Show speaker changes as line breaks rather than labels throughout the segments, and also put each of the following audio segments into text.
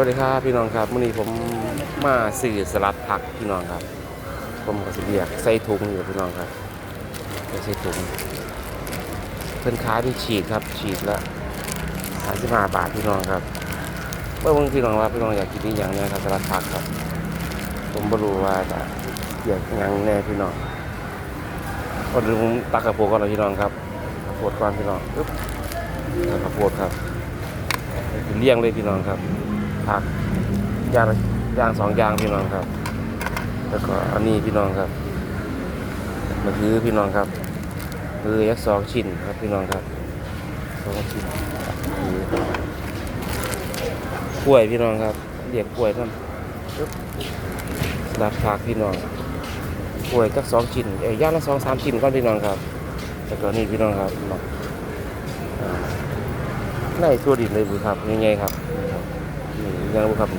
วัสดีครับพี่น้องครับวันนี้ผมมาสื่อสลัดผักพี่น้องครับ ผมก็สิเรียกใส่ถุงอยู่พี่น้องครับใส่ถุงเพิ่นขายเป็นฉีดครับ ฉีดละสามสิบห้าบาทพี่น้องครับเมื่อบางพี่น้องว่าพี่น้องอยากกินนี่อย่างนี้ครับสลัดผักครับ ผมไม่รู้ว่าจะเรียกยังแน่พี่น้องก่อนอื่นผมตักกระโปรงก่อนเลยพี่น้องครับกระโปรงก่อนพี่น้องปึ๊บแล้วกระโปรงครับเลี้ยงเลยพี่น้องครับ ผักย่างย่างสองอย่างพี่น้องครับ แล้วก็อันนี้พี่น้องครับมันคือพี่น้องครับคือยักษ์สองชิ้นครับพี่น้องครับสองชิ้นกล้วยพี่น้องครับเรียกกล้วยนั่นปึ๊บสลัดผักพี่น้องกล้วยจักสองชิ้นเอ้ยย่างละสองสามชิ้นก่อนพี่น้องครับแล้วก็นี่พี่น้องครับอ่าในตัวดินเลยครับยังไงครับ ยังครับ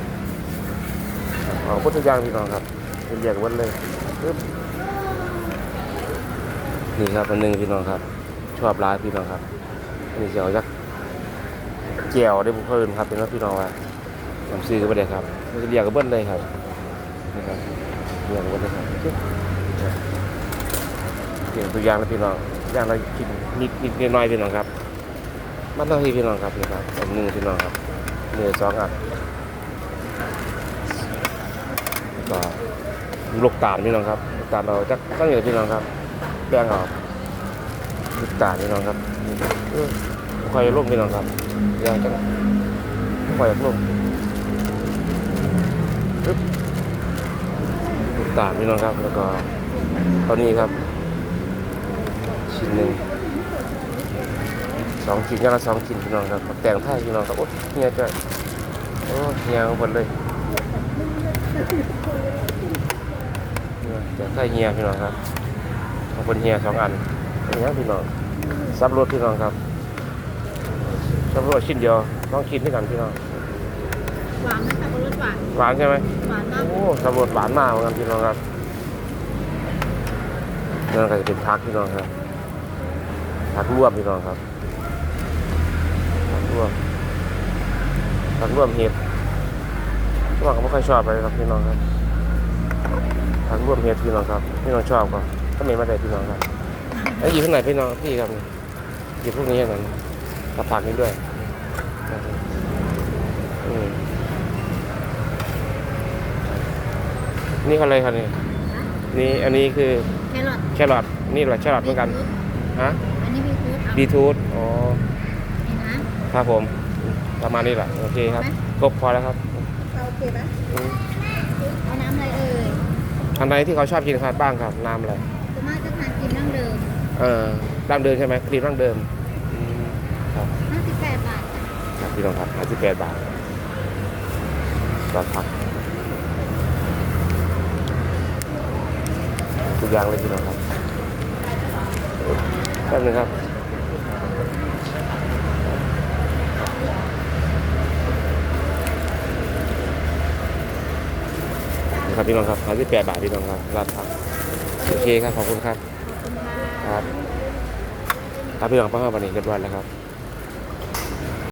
เอาพุทธยางพี่น้องครับเป็นแยกวันเลยปึ๊บนี่ครับอันหนึงพี่น้องครับ ชอบร้ายพี่น้องครับนนี้เจียวยักษ์เจียวได้บุเพิ่นครับเป็นว่าพี่น้องว่าทำซื้อกันไปเลยครับมันจะเรียกกับเบิ้ลเลยครับนี่ครับเรียกกับเบิ้ลเลยครับเกี่ยวตัวอย่างแล้วพี่น้องอย่างละกินนิดนิดน้อยพี่น้องครับมันเท่าที่พี่น้องครับนี่ครับอันหนึงพี่น้องครับเนื้อสองอัน ก็ลูกตาลพี่น้องครับลูกตาลเราจักตั้งอยู่พี่น้องครับแบ่งออกลูกตาลพี่น้องครับคอยลงพี่น้องครับย่างจังคอยลงปึ๊บลูกตาลพี่น้องครับ แล้วก็ตอนนี้ครับ ชิ้นหนึ่งสองชิ้นย่างละสองชิ้นพี่น้องครับแต่งไทยพี่น้องครับโอ้เฮียจะโอ้เฮียหมดเลย แต่งไทยเฮียพี่น้องครับของคนเฮียสองอันอันนี้พี่น้องซับรถพี่น้องครับซับรถชิ้นเดียวต้องชิ้นที่กันพี่น้อง
หวานไหมสับปะรดหวาน
หวานใช่ไหม
หวานมาก
โอ้ซับรถหวานมากเหมือนกันพี่น้องครับนั่นก็จะเป็นพักพี่น้องครับพักรวมพี่น้องครับพักรวมพักรวมเห็ด พี่น้องก็ไม่ค่อยชอบเลยครับพี่น้องครับพักรวมเห็ดพี่น้องครับพี่น้องชอบก็ก็มีมาได้พี่น้องครับไอ้ยหยิบข้างไหนพี่น้องพี่ครับหยิบพวกนี้กันกับผักนี้ด้วยอืมนี่อะไรครับนี่นี่อันนี้คือ
แครอท
แครอทนี่แหละแครอทเหมือนกันฮะ
อันนี้บีทรูทเอา
บีทูธอ๋อ
เห็นนะครับ
ผม ประมาณนี้แหละโอเคครับครบพอแล้วครับ
เอาโอเคไหม
อืม
เอาน้ำอะไรเอ่ย
ทางใดที่เขาชอบกินครับบ้างครับน้ำอะไร
ส่วนมากจะทานกินดั้งเดิม
เออดั้งเดิมใช่ไหมครีมดั้งเดิมอืมครับ
58บาทจ้ะ
ครับพี่น้องครับห้าสิบแปดบาทก็พักทุกอย่างเลยพี่น้องครับแป๊บนึงครับ ครับพี่น้องครับห้าสิบแปดบาทพี่น้องครับราคาโอเคครับขอบคุณครับครับครับพี่น้องป้าวันนี้เรียบร้อยแล้วครับ